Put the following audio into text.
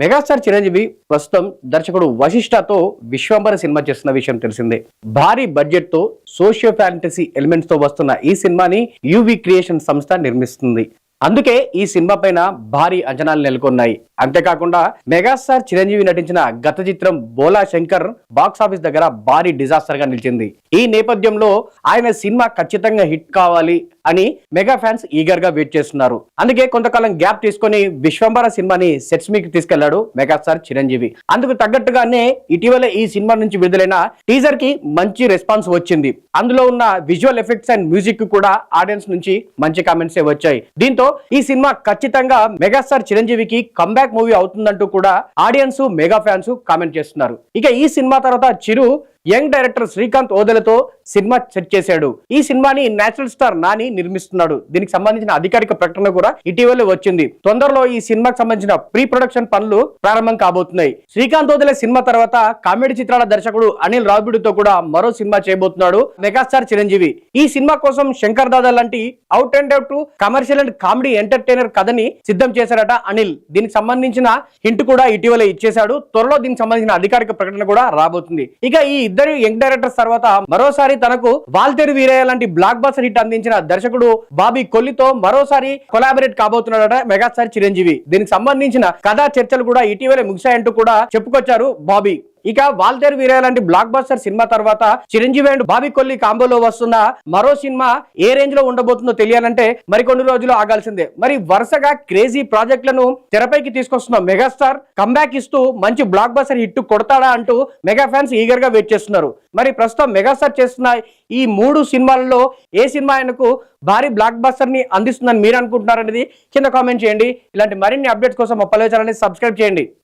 Megastar Chiranjeevi ప్రస్తుతం దర్శకుడు వశిష్ఠతో Vishwambhara cinema చేస్తున్న విషయం తెలిసిందే. భారీ బడ్జెట్తో సోషియో ఫ్యాంటసీ ఎలిమెంట్స్తో వస్తున్న ఈ సినిమాని యూవి క్రియేషన్ సంస్థ నిర్మిస్తుంది. అందుకే ఈ సినిమా పైన భారీ అంచనాలు నెలకొన్నాయి. అంతేకాకుండా మెగాస్టార్ చిరంజీవి నటించిన గత చిత్రం బోలా శంకర్ బాక్స్ ఆఫీస్ దగ్గర భారీ డిజాస్టర్గా నిలిచింది. ఈ నేపథ్యంలో ఆయన సినిమా ఖచ్చితంగా హిట్ కావాలి అని మెగా ఫ్యాన్స్ ఈగర్గా వెయిట్ చేస్తున్నారు. అందుకే కొంతకాలం గ్యాప్ తీసుకొని విశ్వంబర సినిమాని సెట్స్ మీకు తీసుకెళ్ళాడు మెగాస్టార్ చిరంజీవి. అందుకు తగ్గట్టుగానే ఇటీవల ఈ సినిమా నుంచి విడుదలైన టీజర్కి మంచి రెస్పాన్స్ వచ్చింది. అందులో ఉన్న విజువల్ ఎఫెక్ట్స్ అండ్ మ్యూజిక్ కూడా ఆడియన్స్ నుంచి మంచి కామెంట్స్ వచ్చాయి. దీంతో ఈ సినిమా ఖచ్చితంగా మెగాస్టార్ చిరంజీవికి కంబ్యాక్ మూవీ అవుతుందంటూ కూడా ఆడియన్స్ మెగా ఫ్యాన్స్ కామెంట్ చేస్తున్నారు. ఇక ఈ సినిమా తర్వాత చిరు యంగ్ డైరెక్టర్ శ్రీకాంత్ ఓదెలతో సినిమా సెట్ చేశాడు. ఈ సినిమాని నేచురల్ స్టార్ నాని నిర్మిస్తున్నాడు. దీనికి సంబంధించిన అధికారిక ప్రకటన కూడా ఇటీవలే వచ్చింది. తొందరలో ఈ సినిమాకి సంబంధించిన ప్రీ ప్రొడక్షన్ పనులు ప్రారంభం కాబోతున్నాయి. శ్రీకాంత్ ఓదెల సినిమా తర్వాత కామెడీ చిత్రాల దర్శకుడు అనిల్ రాబిడితో కూడా మరో సినిమా చేయబోతున్నాడు మెగాస్టార్ చిరంజీవి. ఈ సినిమా కోసం శంకర్ దాదా లాంటి out and out commercial and comedy entertainer కథని సిద్ధం చేశారట అనిల్. దీనికి సంబంధించిన హింట్ కూడా ఇటీవల ఇచ్చేశాడు. త్వరలో దీనికి సంబంధించిన అధికారిక ప్రకటన కూడా రాబోతుంది. ఇక ఈ ఇద్దరు యంగ్ డైరెక్టర్స్ తర్వాత మరోసారి తనకు వాల్తేరు వీరయ్య లాంటి బ్లాక్ బస్టర్ హిట్ అందించిన దర్శకుడు బాబీ కొల్లితో మరోసారి కొలాబరేట్ కాబోతున్నాడట మెగాస్టార్ చిరంజీవి. దీనికి సంబంధించిన కథా చర్చలు కూడా ఇటీవలే ముగిశాయంటూ కూడా చెప్పుకొచ్చారు బాబీ. ఇక వాల్తేరు వీరయ్య లాంటి బ్లాక్ బస్టర్ సినిమా తర్వాత చిరంజీవి అండ్ బాబీ కొల్లి కాంబోలో వస్తున్న మరో సినిమా ఏ రేంజ్లో ఉండబోతుందో తెలియాలంటే మరికొన్ని రోజులు ఆగాల్సిందే. మరి వరుసగా క్రేజీ ప్రాజెక్టులను తెరపైకి తీసుకొస్తున్న మెగాస్టార్ కంబ్యాక్ ఇస్తూ మంచి బ్లాక్ బస్టర్ హిట్ కొడతాడా అంటూ మెగా ఫ్యాన్స్ ఈగర్గా వెయిట్ చేస్తున్నారు. మరి ప్రస్తుతం మెగాస్టార్ చేస్తున్న ఈ మూడు సినిమాలలో ఏ సినిమా ఆయనకు భారీ బ్లాక్ బస్టర్ని అందిస్తుందని మీరు అనుకుంటున్నారనేది కింద కామెంట్ చేయండి. ఇలాంటి మరిన్ని అప్డేట్స్ కోసం మా పల్లె ఛానల్ని సబ్స్క్రైబ్ చేయండి.